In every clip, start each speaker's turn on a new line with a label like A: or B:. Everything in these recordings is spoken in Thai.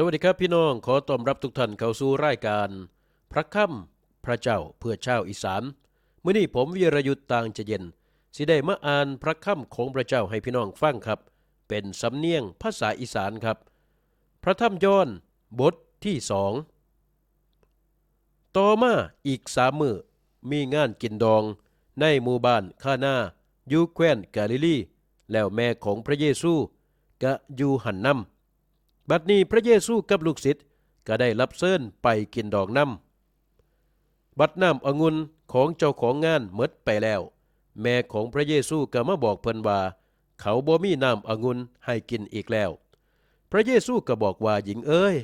A: สวัสดีครับพี่น้องขอต้อนรับทุกท่านเข้าสู่รายการ พระค่ำพระเจ้าเพื่อชาวอีสานมื้อนี้ผมวีรยุทธ์ต่างจะเย็นสิได้มาอ่านพระค่ำของพระเจ้าให้พี่น้องฟังครับ เป็นสำเนียงภาษาอีสานครับ พระธรรมย้อนบทที่สองต่อมาอีกสามมือมีงานกินดอง ในหมู่บ้านคาหน้าอยู่แคว้นกาลิลีแล้วแม่ของพระเยซูก็อยู่หันนำ บัดนี้พระเยซูกับลูกศิษย์ก็ได้รับเชิญไปกินดอกน้ำบัดน้ำองุ่นของเจ้าของงานหมดไปแล้ว แม่ของพระเยซูก็มาบอกเพิ่นว่า เขาบ่มีน้ำองุ่นให้กินอีกแล้ว พระเยซูก็บอกว่าหญิงเอ้ย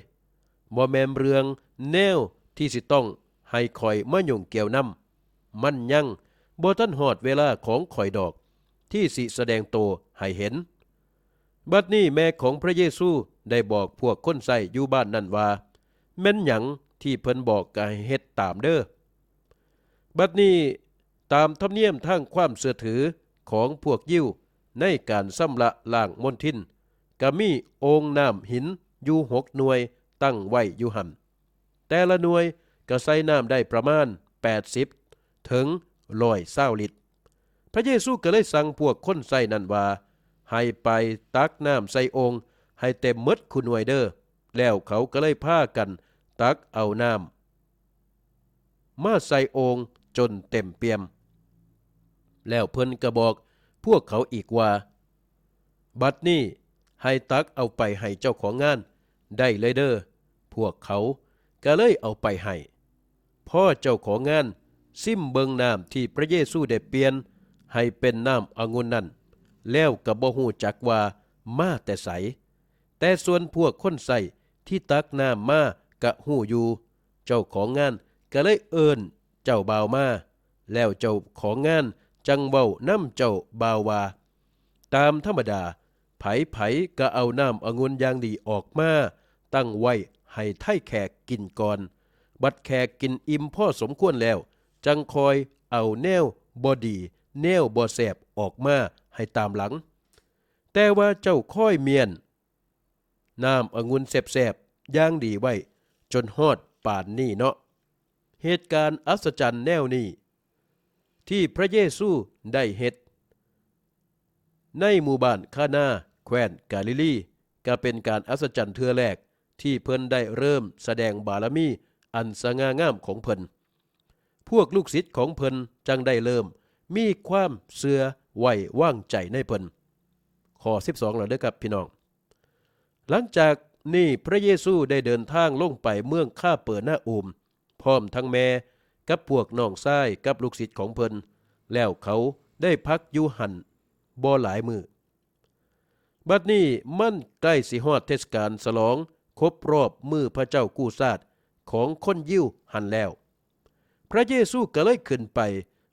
A: บ่แม่เรืองแนวที่สิต้องให้คอยมายุ่งเกี่ยวน้ำมันยังบ่ทันหอดเวลาของข่อยดอก ที่สิแสดงโตให้เห็น บัดนี้แม่ของพระเยซู ได้บอกพวกคนใส่อยู่บ้านนั่นว่าแม่นหยังที่เพิ่นบอกก็ให้เฮ็ดตามเด้อ บัดนี้ตามธรรมเนียมทางความเสื่อถือของพวกยิวในการซ้ำละล่างมนทินก็มีองค์น้ำหินอยู่หกหน่วยตั้งไว้อยู่หันแต่ละหน่วยก็ใส่น้ำได้ประมาณ 80 ถึงร้อยเศร้าลิตร พระเยซูก็เลยสั่งพวกคนใส่นั่นว่า ให้ไปตักน้ำใส่องค์ ให้เต็มมดคุณหน่วยเด้อแล้วเขาก็เลยพากัน ตักเอาน้ำมาใส่องค์จนเต็มเปี่ยม แล้วเพิ่นก็บอก พวกเขาอีกว่า บัดนี้ให้ตักเอาไปให้เจ้าของงาน ได้เลยเด้อพวกเขาก็เลยเอาไปให้พ่อเจ้าของงานซิมเบิงน้ำที่พระเยซูได้เปลี่ยน ให้เป็นน้ำองุ่นนั่นแล้วก็บ่ฮู้จักว่ามาแต่ไส แต่ส่วนพวกคนใส่ที่ตักน้ำมากะฮู้อยู่ เจ้าของงานก็เลยเอิ้นเจ้าบ่าวมา แล้วเจ้าของงานจังเว้าน้ำเจ้าบ่าววาตามธรรมดา ไผไผก็เอาน้ำองุ่นยางดีออกมา ตั้งไว้ให้ไทยแขกกินก่อน บัดแขกกินอิ่มพ่อสมควรแล้ว จังคอยเอาแนวบอดีแนวบอแสบออกมาให้ตามหลัง แต่ว่าเจ้าค่อยเมียน น้ำองุ่นแสบๆย่างดีไว้ จนฮอดป่านนี้เนาะ เหตุการณ์อัศจรรย์แนวนี้ ที่พระเยซูได้เฮ็ด ในหมู่บ้านคานา แคว้นกาลิลีก็เป็นการอัศจรรย์เทือแรกที่เพิ่นได้เริ่มแสดงบารมีอันสง่างามของเพิ่นพวกลูกศิษย์ของเพิ่นจังได้เริ่ม มีความเสื่อไหวว่างใจในเพิ่นข้อ 12แล้วเด้อครับพี่น้อง หลังจากนี้พระเยซูได้เดินทางลงไปเมืองข้าเปิดหน้าอูมพร้อมทั้งแม่กับพวกน้องชายกับลูกศิษย์ของเพิ่นแล้วเขาได้พักอยู่หันบ่หลายมือบัดนี้มันใกล้สิฮอดเทศกาลฉลองครบรอบมือพระเจ้ากู้ซาดของคนยิวหันแล้ว พระเยซูก็เลยขึ้นไป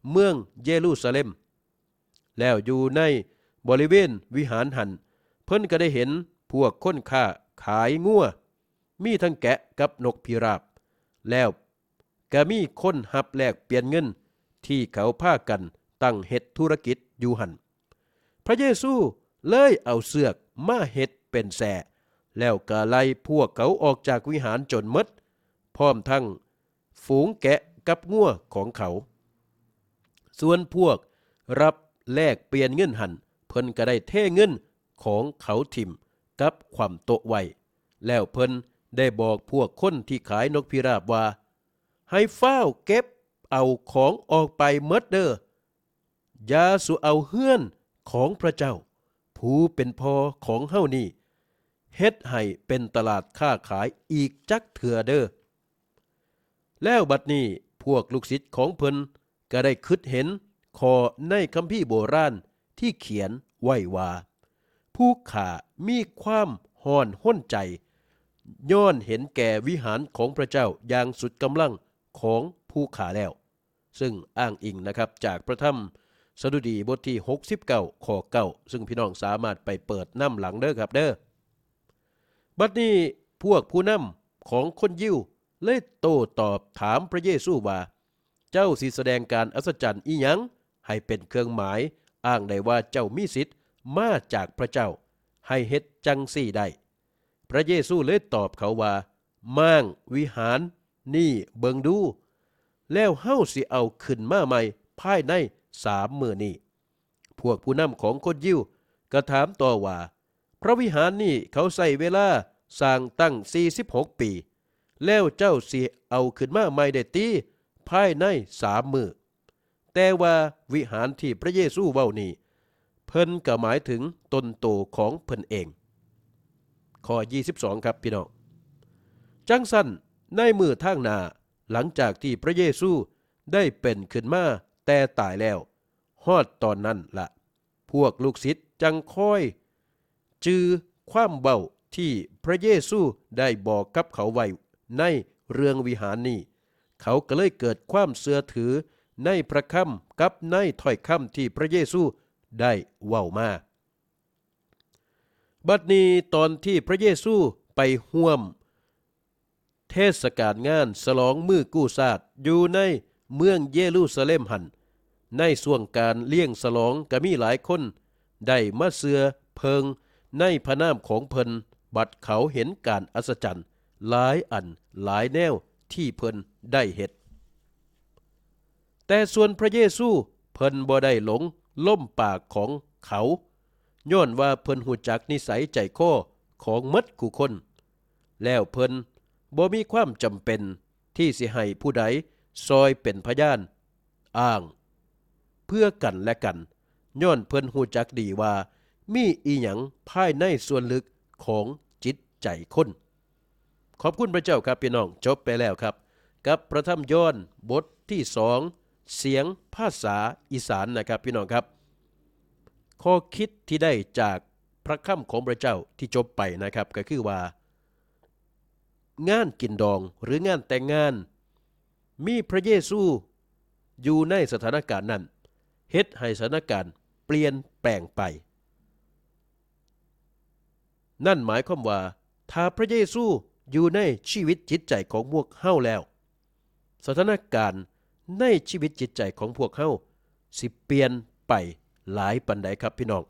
A: เมืองเยรูซาเล็ม แล้วอยู่ในบริเวณวิหารหันเพิ่นก็ได้เห็น พวกค้นค้าขายงัวมีทั้งแกะกับนกพิราบ แล้วก็มีคนหับแลกเปลี่ยนเงินที่เขาพากันตั้งเฮ็ดธุรกิจอยู่หัน พระเยซูเลยเอาเสือกมาเฮ็ดเป็นแสแล้วก็ไล่พวกเขาออกจากวิหารจนมด พร้อมทั้งฝูงแกะกับงัวของเขา ส่วนพวกรับแลกเปลี่ยนเงินหัน เพิ่นก็ได้เทเงินของเขาทิม กับความโตะไว้แล้วเพิ่นได้บอกพวกคนที่ขายนกพิราบว่า ให้เฝ้าเก็บเอาของออกไปเมดเดออย่าสุเอาเฮือนของพระเจ้า ผู้เป็นพอของเฮานี่เฮ็ดให้เป็นตลาดค้าขายอีกจักเถื่อเดอ้อแล้วบัดนี้พวกลูกศิษย์ของเพิ่นก็ได้คิดเห็นขอในคัมภีร์โบราณที่เขียนไว้ว่า ผู้ขามีความห่อนห้นใจ ย้อนเห็นแก่วิหารของพระเจ้าอย่างสุดกำลังของผู้ขาแล้ว ซึ่งอ้างอิงนะครับจากพระธรรมสดุดีบทที่ 69ข้อ9ซึ่งพี่น้องสามารถไปเปิดน้ำหลังเด้อครับเด้อบัดนี้พวกผู้นำของคนยิวเลยโต้ตอบถามพระเยซูว่า เจ้าสิแสดงการอัศจรรย์อีหยังให้เป็นเครื่องหมาย อ้างได้ว่าเจ้ามีสิทธิ์ มาจากพระเจ้า ให้เฮ็ดจังสี่ได้ พระเยซูเลยตอบเขาว่าม่างวิหาร นี่เบิงดู แล้วเฮาสิเอาขึ้นมาใหม่ภายในสามมือนี้ พวกผู้นำของคนยิวก็ถามต่อว่า พระวิหารนี่เขาใส่เวลาสร้างตั้ง 46 ปี แล้วเจ้าสิเอาขึ้นมาใหม่ได้ตีภายในสามมือแต่ว่าวิหารที่พระเยซูเว้านี่ เพิ่นก็หมายถึงตนโตของเพิ่นเองข้อ22 ครับพี่น้องจังสั้นในมือทางนาหลังจากที่พระเยซูได้เป็นขึ้นมาแต่ตายแล้ว ฮอดตอนนั้นละพวกลูกศิษย์จังค่อย จือความเบาที่พระเยซูได้บอกกับเขาไว้ในเรื่องวิหารนี้ เขาก็เลยเกิดความเสื่อถือในพระคำกับในถ้อยคำที่พระเยซู ได้เว้ามา บัดนี้ตอนที่พระเยซูไปห่วม เทศกาลงานสลองมือกู้ซาดอยู่ในเมืองเยรูซาเล็มหัน ในส่วงการเลี้ยงสลองก็มีหลายคน ได้มาเสือเพิงในพระนามของเพิ่นบัดเขาเห็นการอัศจรรย์ หลายอันหลายแนวที่เพิ่นได้เห็ดแต่ส่วนพระเยซูเพิ่นบ่ได้หลง ล่มปากของเขา ย้อนว่าเพิ่นหูจักนิสัยใจคอของมดกูคน แล้วเพิ่นบ่มีความจำเป็นที่สิให้ผู้ใดซอยเป็นพยาน อ้าง เพื่อกันและกัน ย้อนเพิ่นหูจักดีว่า มีอีหยังภายในส่วนลึกของจิตใจคนขอบคุณพระเจ้าครับพี่น้องจบไปแล้วครับ กับพระธรรมย้อนบทที่สอง เสียงภาษาอีสานนะครับพี่น้องครับ ข้อคิดที่ได้จากพระคำของพระเจ้าที่จบไปนะครับก็คือว่า งานกินดองหรืองานแต่งงาน มีพระเยซูอยู่ในสถานการณ์นั้นเฮ็ดให้สถานการณ์เปลี่ยนแปลงไป นั่นหมายความว่าถ้าพระเยซูอยู่ในชีวิตจิตใจของพวกเฮาแล้ว สถานการณ์ ในชีวิตจิตใจของพวกเฮาสิเปลี่ยนไปหลายปันใดครับพี่น้อง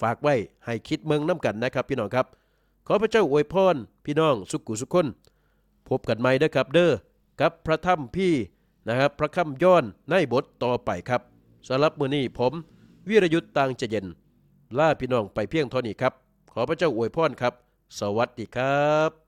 A: ฝากไว้ให้คิดเมืองน้ำกันนะครับ พี่น้องครับ ขอพระเจ้าอวยพรพี่น้องสุขุสุขคน พบกันใหม่เด้อครับ เด้อกับพระธรรมพี่นะครับ พระคำย้อนในบทต่อไปครับสำหรับมือนี้ผม วิรยุทธ์ต่างจะเย็นล่าพี่น้องไปเพียงเท่านี้ครับ ขอพระเจ้าอวยพรครับ สวัสดีครับ